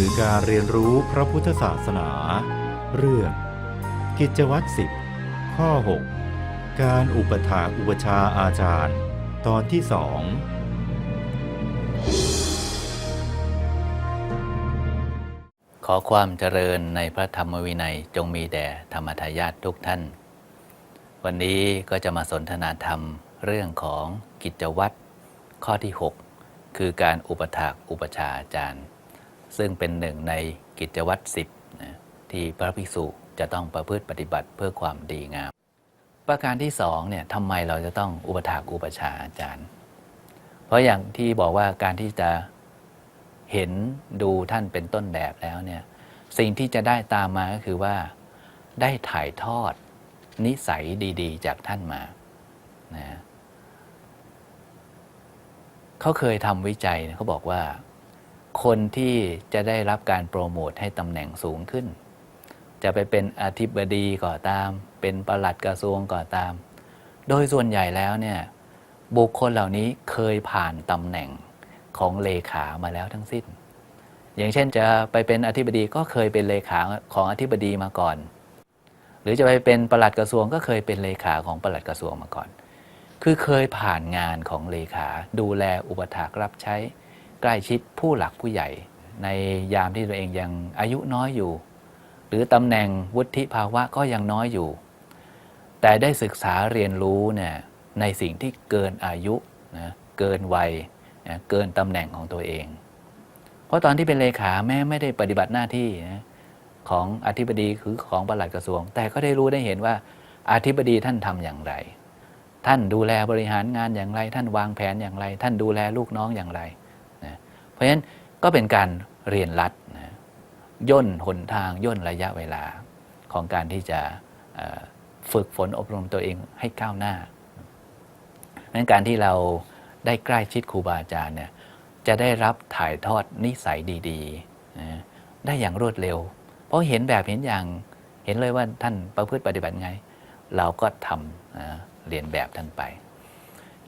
คือการเรียนรู้พระพุทธศาสนา เรื่อง กิจวัตรสิบข้อ 6 การอุปถาอุปชาอาจารย์ ตอนที่สองขอความเจริญในพระธรรมวินัยจงมีแด่ธรรมทายาททุกท่าน วันนี้ก็จะมาสนทนาธรรมเรื่องของกิจวัตรข้อที่ 6 คือการอุปถากอุปชาอาจารย์ ซึ่งเป็นหนึ่งในกิจวัตรสิบนะที่พระภิกษุจะต้องประพฤติปฏิบัติเพื่อความดีงาม ประการที่สองเนี่ยทำไมเราจะต้องอุปถากอุปชาอาจารย์ เพราะอย่างที่บอกว่าการที่จะเห็นดูท่านเป็นต้นแบบแล้วเนี่ยสิ่งที่จะได้ตามมาก็คือว่าได้ถ่ายทอดนิสัยดีๆ จากท่านมานะเขาเคยทำวิจัยเขาบอกว่า คนที่จะได้รับการโปรโมทให้ตำแหน่งสูงขึ้น จะไปเป็นอธิบดีก่อตาม เป็นประหลัดกระทรวงก่อตาม โดยส่วนใหญ่แล้วเนี่ยบุคคลเหล่านี้เคยผ่านตำแหน่งของเลขามาแล้วทั้งสิ้น อย่างเช่นจะไปเป็นอธิบดีก็เคยเป็นเลขาของอธิบดีมาก่อน หรือจะไปเป็นประหลัดกระทรวงก็เคยเป็นเลขาของประหลัดกระทรวงมาก่อน คือเคยผ่านงานของเลขาดูแลอุปถากรับใช้ ใกล้ชิดผู้หลักผู้ใหญ่ ในยามที่ตัวเองยังอายุน้อยอยู่ หรือตำแหน่งวุฒิภาวะก็ยังน้อยอยู่ แต่ได้ศึกษาเรียนรู้เนี่ยในสิ่งที่เกินอายุนะเกินวัยนะเกินตำแหน่งของตัวเอง เพราะตอนที่เป็นเลขาแม้ไม่ได้ปฏิบัติหน้าที่นะของอธิบดีคือของปลัดกระทรวง แต่ก็ได้รู้ได้เห็นว่าอธิบดีท่านทำอย่างไร ท่านดูแลบริหารงานอย่างไร ท่านวางแผนอย่างไร ท่านดูแลลูกน้องอย่างไร เพราะฉะนั้นก็เป็นการเรียนรัดนะย่นหนทางย่นระยะเวลาของการที่จะฝึกฝนอบรมตัวเองให้ก้าวหน้าเพราะฉะนั้นการที่เราได้ใกล้ชิดครูบาอาจารย์เนี่ยจะได้รับถ่ายทอดนิสัยดีๆนะได้อย่างรวดเร็ว เพราะเห็นแบบเห็นอย่างเห็นเลยว่าท่านประพฤติปฏิบัติไง เราก็ทำนะเรียนแบบท่านไป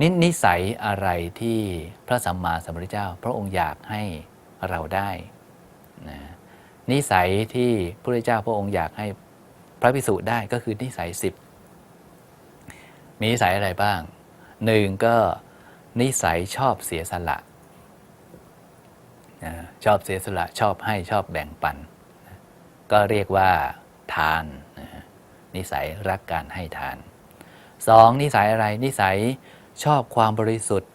นนิสัยอะไรที่พระสัมมาสัมพุทธเจ้า พระองค์อยากให้เราได้นะนิสัยที่พระพุทธเจ้าพระองค์อยากให้พระภิกษุได้ก็คือนิสัยสิบมีนิสัยอะไรบ้างหนึ่งก็นิสัยชอบเสียสละนะชอบเสียสละชอบให้ชอบแบ่งปันนะก็เรียกว่าทานนะนิสัยรักการให้ทานสองนิสัยอะไรนิสัย ชอบความบริสุทธิ์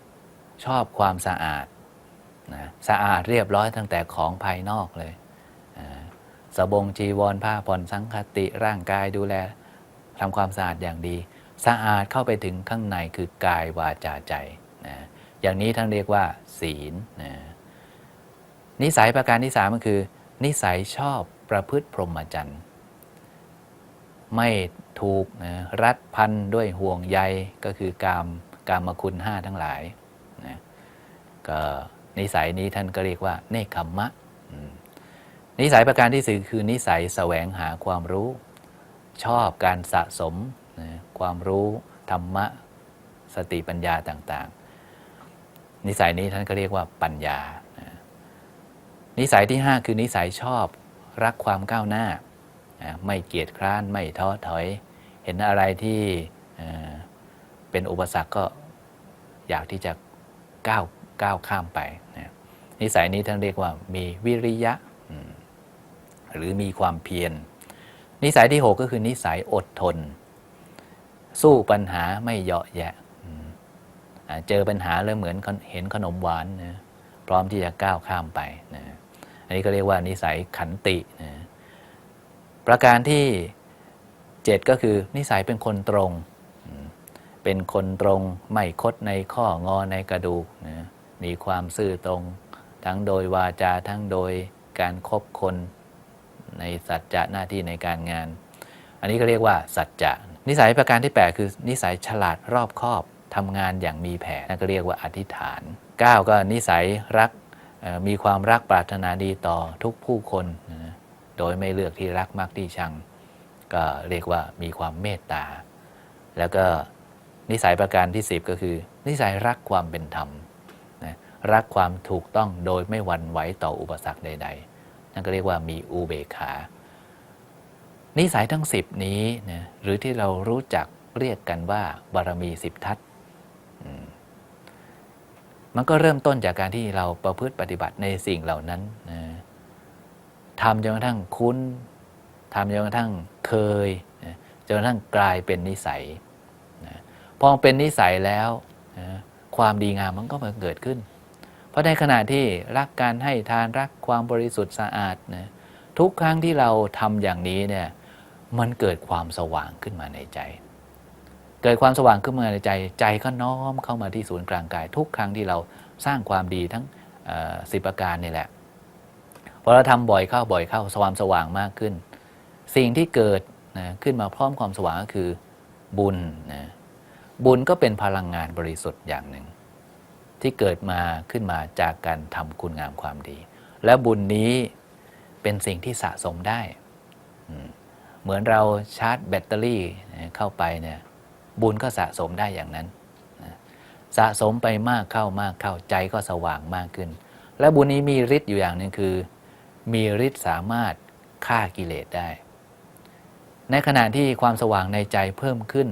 ชอบความสะอาดนะสะอาดเรียบร้อยตั้งแต่ของภายนอกเลยอ่าสบงจีวรผ้าผ่อนสังคติร่างกายดูแลทำความสะอาดอย่างดี สะอาดเข้าไปถึงข้างในคือกายวาจาใจนะอย่างนี้ท่านเรียกว่า ศีลนะนิสัยประการที่สามก็คือ นิสัยชอบประพฤติพรหมจรรย์ไม่ถูกนะรัดพันด้วยห่วงใยก็คือกาม กามคุณห้าทั้งหลายนะก็นิสัยนี้ท่านก็เรียกว่าเนคขมมะ นิสัยประการที่สี่คือนิสัยแสวงหาความรู้ชอบการสะสมนะความรู้ธรรมะสติปัญญาต่างๆ นิสัยนี้ท่านก็เรียกว่าปัญญานะนิสัยที่ 5 คือนิสัยชอบรักความก้าวหน้านะไม่เกียจคร้านไม่ท้อถอย เห็นอะไรที่ เป็นอุปสรรคก็อยากที่จะก้าวก้าวข้ามไปนะนิสัยนี้ท่านเรียกว่ามีวิริยะ หรือมีความเพียรนิสัยที่ 6 ก็คือนิสัยอดทน สู้ปัญหาไม่เหยาะแย่เจอปัญหาแล้วเหมือนเห็นขนมหวานนะพร้อมที่จะก้าวข้ามไปนะอันนี้ก็เรียกว่านิสัยขันตินะประการที่ 7 ก็คือนิสัยเป็นคนตรง เป็นคนตรงไม่คดในข้องอในกระดูกนะมีความซื่อตรง ทั้งโดยวาจาทั้งโดยการคบคนในสัจจะหน้าที่ในการงาน อันนี้ก็เรียกว่าสัจจะ นิสัยประการที่ 8 คือนิสัยฉลาดรอบคอบทำงานอย่างมีแผนนั่นก็เรียกว่าอธิษฐาน 9 ก็นิสัยรักมีความรักปรารถนาดีต่อทุกผู้คนนะโดยไม่เลือกที่รักมักที่ชัง ก็เรียกว่ามีความเมตตา แล้วก็ นิสัยประการที่ 10 ก็คือ นิสัยรักความเป็นธรรมนะรักความถูกต้องโดยไม่หวั่นไหวต่ออุปสรรคใด ๆ นั่นก็เรียกว่ามีอุเบกขา นิสัยทั้งสิบนี้นะหรือที่เรารู้จักเรียกกันว่าบารมีสิบทัศมมันก็เริ่มต้นจากการที่เราประพฤติปฏิบัติในสิ่งเหล่านั้นนะทำจนกระทั่งคุ้นทำจนกระทั่งเคยนะจนกระทั่งกลายเป็นนิสัยนะ พอเป็นนิสัยแล้วนะความดีงามมันก็มาเกิดขึ้น เพราะในขณะที่รักการให้ทานรักความบริสุทธิ์สะอาดนะทุกครั้งที่เราทำอย่างนี้เนี่ยมันเกิดความสว่างขึ้นมาในใจ เกิดความสว่างขึ้นมาในใจ ใจก็น้อมเข้ามาที่ศูนย์กลางกาย ทุกครั้งที่เราสร้างความดีทั้งสิบประการนี่แหละพอเราทำบ่อยเข้าบ่อยเข้าสว่างสว่างมากขึ้น สิ่งที่เกิดนะขึ้นมาพร้อมความสว่างก็คือบุญนะ บุญก็เป็นพลังงานบริสุทธิ์อย่างหนึ่ง ที่เกิดมาขึ้นมาจากการทำคุณงามความดี และบุญนี้เป็นสิ่งที่สะสมได้ เหมือนเราชาร์จแบตเตอรี่เข้าไปเนี่ยบุญก็สะสมได้อย่างนั้น สะสมไปมากเข้ามากเข้าใจก็สว่างมากขึ้น และบุญนี้มีฤทธิ์อยู่อย่างหนึ่งคือ มีฤทธิ์สามารถฆ่ากิเลสได้ ในขณะที่ความสว่างในใจเพิ่มขึ้น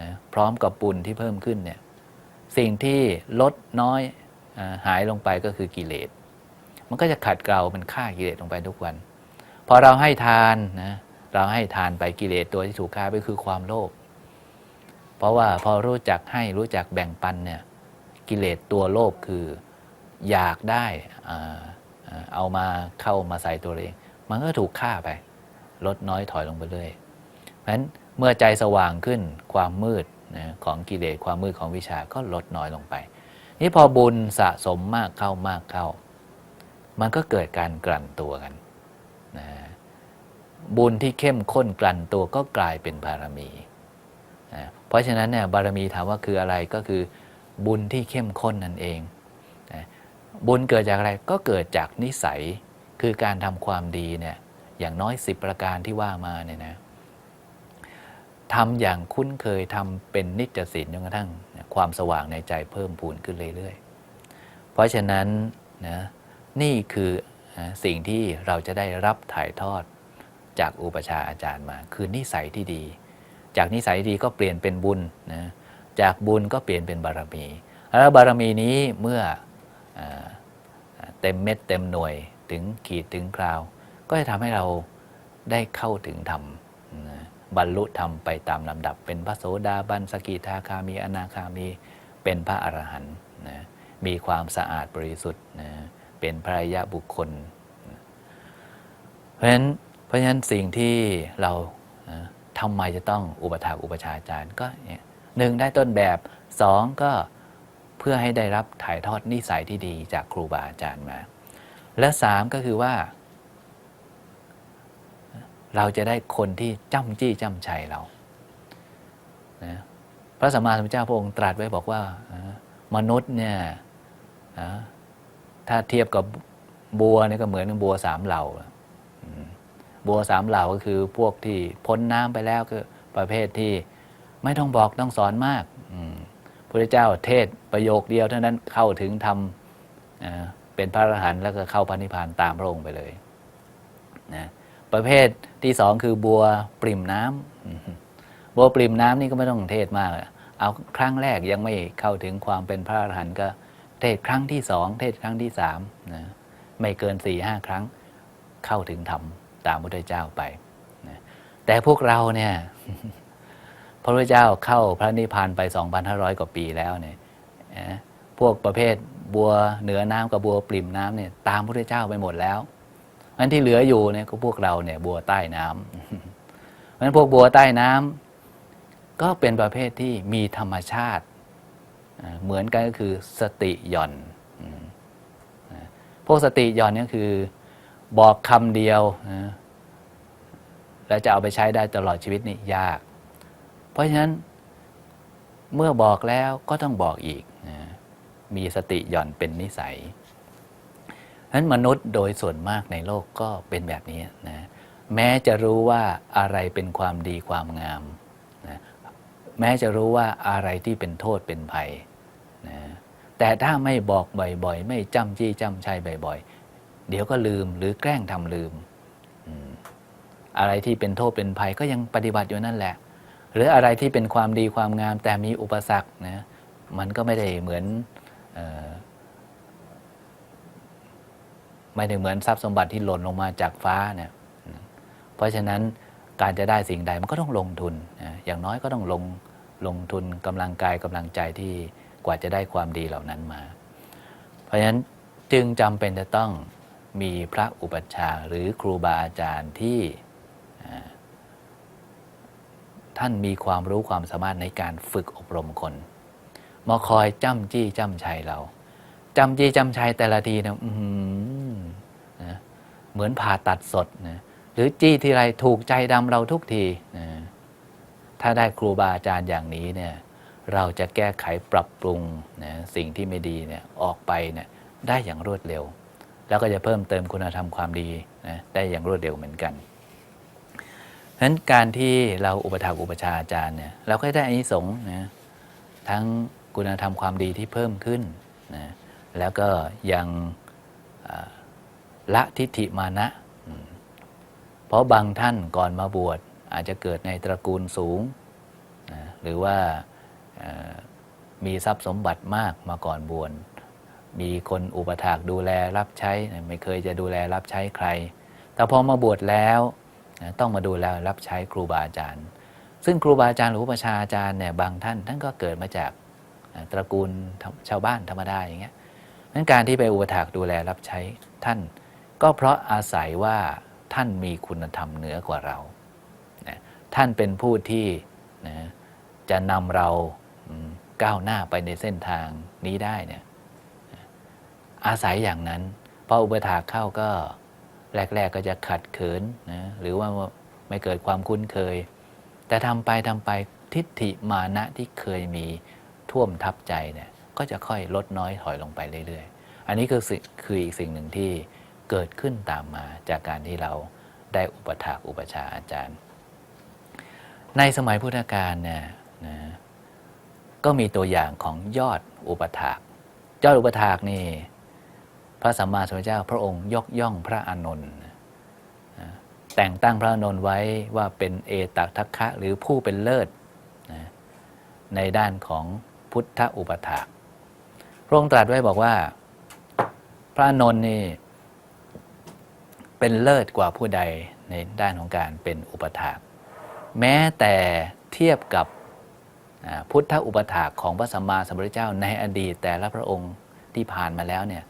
นะพร้อมกับบุญที่เพิ่มขึ้นเนี่ยสิ่งที่ลดน้อยหายลงไปก็คือกิเลส มันก็จะขัดเกลามันฆ่ากิเลสลงไปทุกวัน พอเราให้ทานนะเราให้ทานไปกิเลสตัวที่ถูกฆ่าไปคือความโลภเพราะว่าพอรู้จักให้รู้จักแบ่งปันเนี่ยกิเลสตัวโลภคืออยากได้เอามาเข้ามาใส่ตัวเอง มันก็ถูกฆ่าไป ลดน้อยถอยลงไปเรื่อยเพราะฉะนั้น เมื่อใจสว่างขึ้นความมืดนะของกิเลสความมืดของวิชาก็ลดน้อยลงไป นี่พอบุญสะสมมากเข้ามากเข้า มันก็เกิดการกลั่นตัวกันนะบุญที่เข้มข้นกลั่นตัวก็กลายเป็นบารมีนะเพราะฉะนั้นเนี่ยบารมีถามว่าคืออะไรก็คือ บุญที่เข้มข้นนั่นเองนะบุญเกิดจากอะไรก็เกิดจากนิสัยคือการทำความดีเนี่ยอย่างน้อยสิบประการที่ว่ามาเนี่ยนะ ทำอย่างคุ้นเคยทำเป็นนิจศีลจนกระทั่งความสว่างในใจเพิ่มพูนขึ้นเรื่อยๆ เพราะฉะนั้นนะนี่คือสิ่งที่เราจะได้รับถ่ายทอดจากอุปชาอาจารย์มา คือนิสัยที่ดี จากนิสัยดีก็เปลี่ยนเป็นบุญนะจากบุญก็เปลี่ยนเป็นบารมี แล้วบารมีนี้เมื่ออเต็มเม็ดเต็มหน่วยถึงขีดถึงคราว ก็จะทำให้เราได้เข้าถึงธรรม บรรลุธรรมไปตามลำดับ เป็นพระโสดาบันสกิทาคามีอนาคามีเป็นพระอรหันต์นะมีความสะอาดบริสุทธิ์นะเป็นพระอริยะบุคคล เพราะฉะนั้นเพราะฉะนั้นสิ่งที่เรานะทำไมจะต้องอุปถากอุปชาอาจารย์ก็เนี่ยหนึ่งได้ต้นแบบสองก็เพื่อให้ได้รับถ่ายทอดนิสัยที่ดีจากครูบาอาจารย์มา และสามก็คือว่า เราจะได้คนที่จ้ำจี้จ้ำชัยเรานะพระสัมมาสัมพุทธเจ้าพระองค์ตรัสไว้บอกว่ามนุษย์เนี่ยนะถ้าเทียบกับบัวเนี่ยก็เหมือนกับบัวสามเหล่าบัวสามเหล่าก็คือพวกที่พ้นน้ำไปแล้วคือประเภทที่ไม่ต้องบอกต้องสอนมากอพระเจ้าเทศประโยคเดียวเท่านั้นเข้าถึงทำเป็นพระอรหันต์แล้วก็เข้าพระนิพพานตามพระองค์ไปเลยนะ ประเภทที่สองคือบัวปริ่มน้ำอืมบัวปริ่มน้ำนี่ก็ไม่ต้องเทศมาก เอาครั้งแรกยังไม่เข้าถึงความเป็นพระอรหันต์ก็เทศครั้งที่สองเทศครั้งที่สามนะไม่เกินสี่ห้าครั้งเข้าถึงธรรมตามพระพุทธเจ้าไปนะแต่พวกเราเนี่ยพระพุทธเจ้าเข้าพระนิพพานไป 2,500 กว่าปีแล้วเนี่ยพวกประเภทบัวเหนือน้ำกับบัวปริ่มน้ำเนี่ยตามพระพุทธเจ้าไปหมดแล้ว อันที่เหลืออยู่เนี่ยก็พวกเราเนี่ยบัวใต้น้ำเพราะฉะนั้นพวกบัวใต้น้ำก็เป็นประเภทที่มีธรรมชาติ เหมือนกันก็คือสติหย่อน พวกสติหย่อนเนี่ยคือบอกคำเดียวแล้วจะเอาไปใช้ได้ตลอดชีวิตนี่ยาก เพราะฉะนั้นเมื่อบอกแล้วก็ต้องบอกอีก มีสติหย่อนเป็นนิสัย ฉะนั้นมนุษย์โดยส่วนมากในโลกก็เป็นแบบนี้นะแม้จะรู้ว่าอะไรเป็นความดีความงามนะแม้จะรู้ว่าอะไรที่เป็นโทษเป็นภัยนะแต่ถ้าไม่บอกบ่อยๆ ไม่จำจี้จำชัยบ่อยๆ เดี๋ยวก็ลืมหรือแกล้งทำลืม อะไรที่เป็นโทษเป็นภัยก็ยังปฏิบัติอยู่นั่นแหละ หรืออะไรที่เป็นความดีความงามแต่มีอุปสรรคนะมันก็ไม่ได้เหมือนอ ไม่ได้เหมือนทรัพย์สมบัติที่หล่นลงมาจากฟ้าเนี่ยเพราะฉะนั้นการจะได้สิ่งใดมันก็ต้องลงทุน อย่างน้อยก็ต้องลงลงทุนกำลังกายกำลังใจที่กว่าจะได้ความดีเหล่านั้นมา เพราะฉะนั้นจึงจำเป็นจะต้องมีพระอุปัชฌาย์หรือครูบาอาจารย์ที่ท่านมีความรู้ความสามารถในการฝึกอบรมคนมาคอยจ้ำจี้จ้ำชัยเรา จ้ำจี้จ้ำชัยแต่ละทีนะอื้อหือนะ เหมือนผ่าตัดสดนะหรือจี้ทีไรถูกใจดำเราทุกทีนะถ้าได้ครูบาอาจารย์อย่างนี้เนี่ยเราจะแก้ไขปรับปรุงนะสิ่งที่ไม่ดีเนี่ยออกไปเนี่ยได้อย่างรวดเร็ว แล้วก็จะเพิ่มเติมคุณธรรมความดีนะได้อย่างรวดเร็วเหมือนกันฉะนั้นการที่เราอุปถัมภ์อุปชาอาจารย์เนี่ยเราก็ได้อานิสงส์นะทั้งคุณธรรมความดีที่เพิ่มขึ้นนะแล้วก็ยัง ละทิฏฐิมานะ เพราะบางท่านก่อนมาบวชอาจจะเกิดในตระกูลสูง หรือว่ามีทรัพย์สมบัติมากมาก่อนบวชมีคนอุปถากดูแลรับใช้ไม่เคยจะดูแลรับใช้ใคร แต่พอมาบวชแล้วต้องมาดูแลรับใช้ครูบาอาจารย์ ซึ่งครูบาอาจารย์หรืออุปชาอาจารย์เนี่ยบางท่านท่านก็เกิดมาจากตระกูลชาวบ้านธรรมดาอย่างเงี้ยนั้นการที่ไปอุปถากดูแลรับใช้ท่าน ก็เพราะอาศัยว่าท่านมีคุณธรรมเหนือกว่าเรานะท่านเป็นผู้ที่นะจะนำเราก้าวหน้าไปในเส้นทางนี้ได้เนี่ยอาศัยอย่างนั้นพออุปถากเข้าก็แรก ๆ ก็จะขัดเขินนะหรือว่าไม่เกิดความคุ้นเคย แต่ทำไปทำไปทิฏฐิมานะที่เคยมีท่วมทับใจเนี่ยก็จะค่อยลดน้อยถอยลงไปเรื่อย ๆ อันนี้คือคืออีกสิ่งหนึ่งที่ เกิดขึ้นตามมาจากการที่เราได้อุปถากอุปชาอาจารย์ ในสมัยพุทธกาลเนี่ยนะก็มีตัวอย่างของยอดอุปถาก ยอดอุปถากนี่พระสัมมาสัมพุทธเจ้าพระองค์ยกย่องพระอานนท์แต่งตั้งพระอานนท์ไว้ว่าเป็นเอตัทัคคะหรือผู้เป็นเลิศนะในด้านของพุทธอุปถาก พระองค์ตรัสไว้บอกว่า พระอานนท์นี่ เป็นเลิศกว่าผู้ใดในด้านของการเป็นอุปถาก แม้แต่เทียบกับพุทธอุปถากของพระสัมมาสัมพุทธเจ้าในอดีตแต่ละพระองค์ที่ผ่านมาแล้วเนี่ย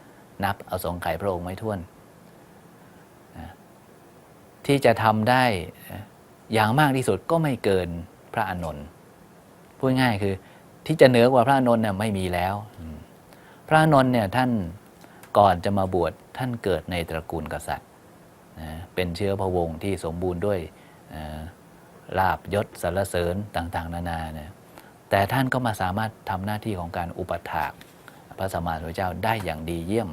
นับเอาสงไขพระองค์ไม่ท้วน ที่จะทำได้อย่างมากที่สุดก็ไม่เกินพระอานนท์พูดง่ายคือที่จะเหนือกว่าพระอานนท์เนี่ยไม่มีแล้ว พระอานนท์เนี่ยท่านก่อนจะมาบวชท่านเกิดในตระกูลกษัตริย์ นะเป็นเชื้อพระวงศ์ที่สมบูรณ์ด้วยลาบยศสรรเสริญต่างๆ นานาเนี่ยแต่ท่านก็มาสามารถทำหน้าที่ของการอุปถากพระสัมมาสัมพุทธเจ้าได้อย่างดีเยี่ยม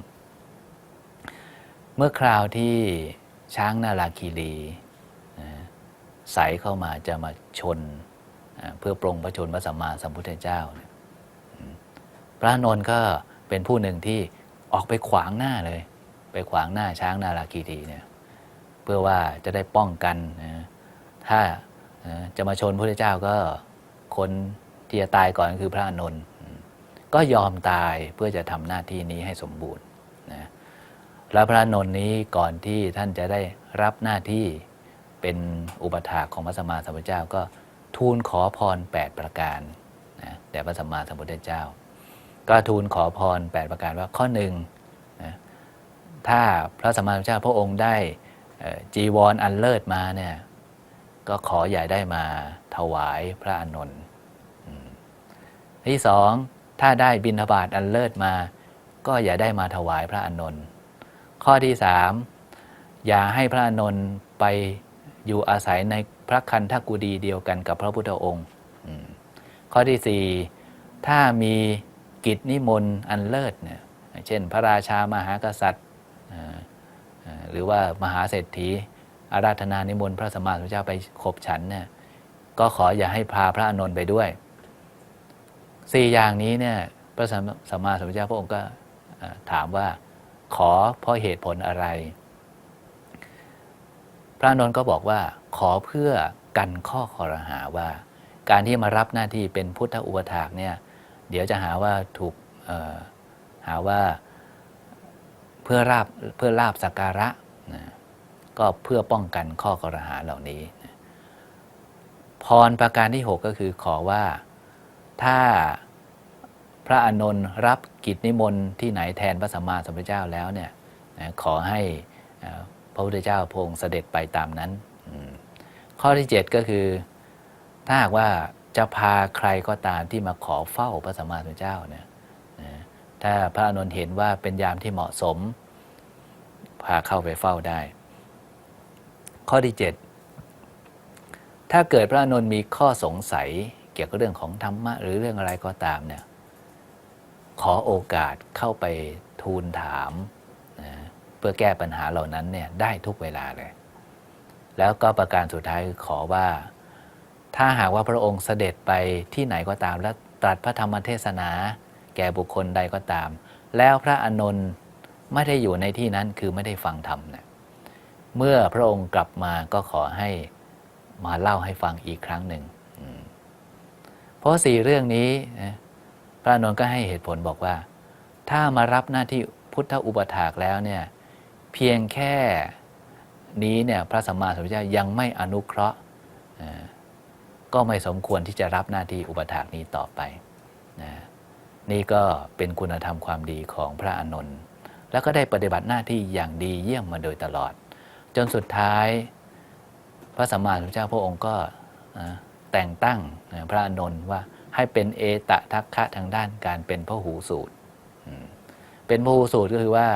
เมื่อคราวที่ช้างนาราคีรีใสเข้ามาจะมาชนเพื่อปรงพระชนพระสัมมาสัมพุทธเจ้าเนี่ยพระนนท์ก็เป็นผู้หนึ่งที่ออกไปขวางหน้าเลย ไปขวางหน้าช้างนาราคีรีเนี่ย พื่อว่าจะได้ป้องกันนะถ้าจะมาชนพระเจ้าก็คนที่จะตายก่อนคือพระอานนก็ยอมตายเพื่อจะทำหน้าที่นี้ให้สมบูรณ์นะแล้วพระนนท์นี้ก่อนที่ท่านจะได้รับหน้าที่เป็นอุปถากของพระสัมมาสัมพุทธเจ้าก็ทูลขอพร 8 ประการนะแด่พระสัมมาสัมพุทธเจ้า ก็ทูลขอพร 8 ประการว่าข้อหนึ่งนะถ้าพระสัมมาสัมพุทธเจ้าพระองค์ได้ จีวรออันเลิศมาเนี่ยก็ขออย่ได้มาถวายพระอานนท์ที่สองถ้าได้บิณฑบาตอันเลิศมา ก็อย่าได้มาถวายพระอานนท์ข้อที่สามอย่าให้พระอานนท์ไปอยู่อาศัยในพระคันธกุฎีเดียวกันกับพระพุทธองค์ข้อที่สี่ถ้ามีกิจนิมนต์อันเลิศเนี่ยเช่น พระราชามหากษัตริย์ หรือว่ามหาเศรษฐีอาราธนานิมนต์พระสมมาสัมพุทธเจ้าไปขบฉันเนี่ยก็ขออย่าให้พาพระอานนท์ไปด้วยสี่อย่างนี้เนี่ยพระสัมมาสัมพุทธเจ้าพระองค์ก็ถามว่าขอเพราะเหตุผลอะไร พระอนนท์ก็บอกว่า ขอเพื่อกันข้อคอรหาว่า การที่มารับหน้าที่เป็นพุทธอุปถากเนี่ยเดี๋ยวจะหาว่าถูกหาว่า พื่อราบเพื่อลาบสักการะนะก็เพื่อป้องกันข้อกระหาเหล่านี้นะพรประการที่ 6 ก็คือขอว่าถ้าพระอานนท์รับกิจนิมนต์ที่ไหนแทนพระสัมมาสัมพุทธเจ้าแล้วเนี่ยนะขอให้พระพุทธเจ้าพงเสด็จไปตามนั้น ข้อที่ 7 ก็คือถ้าหากว่าจะพาใครก็ตามที่มาขอเฝ้าพระสัมมาสัมพุทธเจ้าเนี่ยถ้าพระอานนท์เห็นว่าเป็นยามที่เหมาะสม พาเข้าไปเฝ้าได้ ข้อที่ 7 ถ้าเกิดพระอนนท์มีข้อสงสัยเกี่ยวกับเรื่องของธรรมะหรือเรื่องอะไรก็ตามเนี่ยขอโอกาสเข้าไปทูลถามนะเพื่อแก้ปัญหาเหล่านั้นเนี่ยได้ทุกเวลาเลย แล้วก็ประการสุดท้ายคือขอว่า ถ้าหากว่าพระองค์เสด็จไปที่ไหนก็ตาม และตรัสพระธรรมเทศนา แก่บุคคลใดก็ตาม แล้วพระอนนท์ ไม่ได้อยู่ในที่นั้นคือไม่ได้ฟังธรรมเนี่ยเมื่อพระองค์กลับมาก็ขอให้มาเล่าให้ฟังอีกครั้งหนึ่ง เพราะสี่เรื่องนี้พระอนนท์ก็ให้เหตุผลบอกว่า ถ้ามารับหน้าที่พุทธอุปถากแล้วเนี่ยเพียงแค่นี้เนี่ยพระสัมมาสัมพุทธเจ้ายังไม่อนุเคราะห์ก็ไม่สมควรที่จะรับหน้าที่อุปถากนี้ต่อไป นี่ก็เป็นคุณธรรมความดีของพระอนนท์ แล้วก็ได้ปฏิบัติหน้าที่อย่างดีเยี่ยมมาโดยตลอด จนสุดท้าย พระสัมมาสัมพุทธเจ้าพระองค์ก็แต่งตั้งพระอานนท์ว่าให้เป็นเอตทัคคะทางด้านการเป็นพระหูสูตร เป็นพระหูสูตรก็คือว่า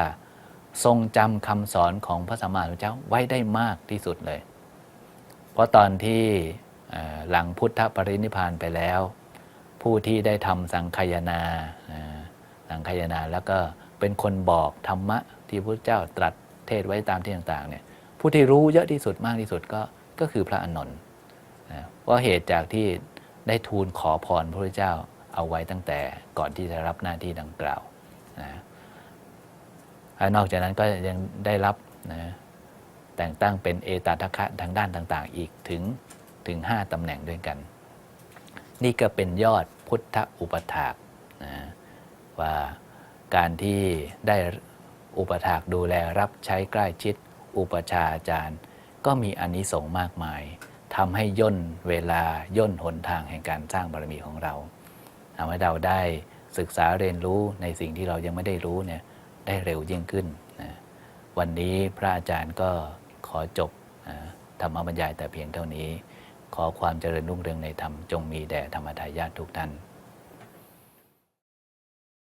ทรงจำคำสอนของพระสัมมาสัมพุทธเจ้าไว้ได้มากที่สุดเลย เพราะตอนที่หลังพุทธปรินิพานไปแล้ว ผู้ที่ได้ทำสังคายนาสังคายนาแล้วก็ เป็นคนบอกธรรมะที่พระเจ้าตรัสเทศไว้ตามที่ต่างๆเนี่ยผู้ที่รู้เยอะที่สุดมากที่สุดก็ก็คือพระอนนท์นะเพราะเหตุจากที่ได้ทูลขอพรพระเจ้าเอาไว้ตั้งแต่ก่อนที่จะรับหน้าที่ดังกล่าวนะนอกจากนั้นก็ยังได้รับนะแต่งตั้งเป็นเอตาทัคคะทางด้านต่างๆ อีกถึงถึง 5ตำแหน่งด้วยกัน นี่ก็เป็นยอดพุทธอุปถากนะว่า การที่ได้อุปถากดูแลรับใช้ใกล้ชิด อุปชาอาจารย์ ก็มีอานิสงส์มากมายทำให้ย่นเวลาย่นหนทางแห่งการสร้างบารมีของเราทำให้เราได้ศึกษาเรียนรู้ในสิ่งที่เรายังไม่ได้รู้เนี่ยได้เร็วยิ่งขึ้นนะวันนี้พระอาจารย์ก็ขอจบธรรมบรรยายแต่เพียงเท่านี้ ขอความเจริญรุ่งเรืองในธรรมจงมีแด่ธรรมทายาททุกท่าน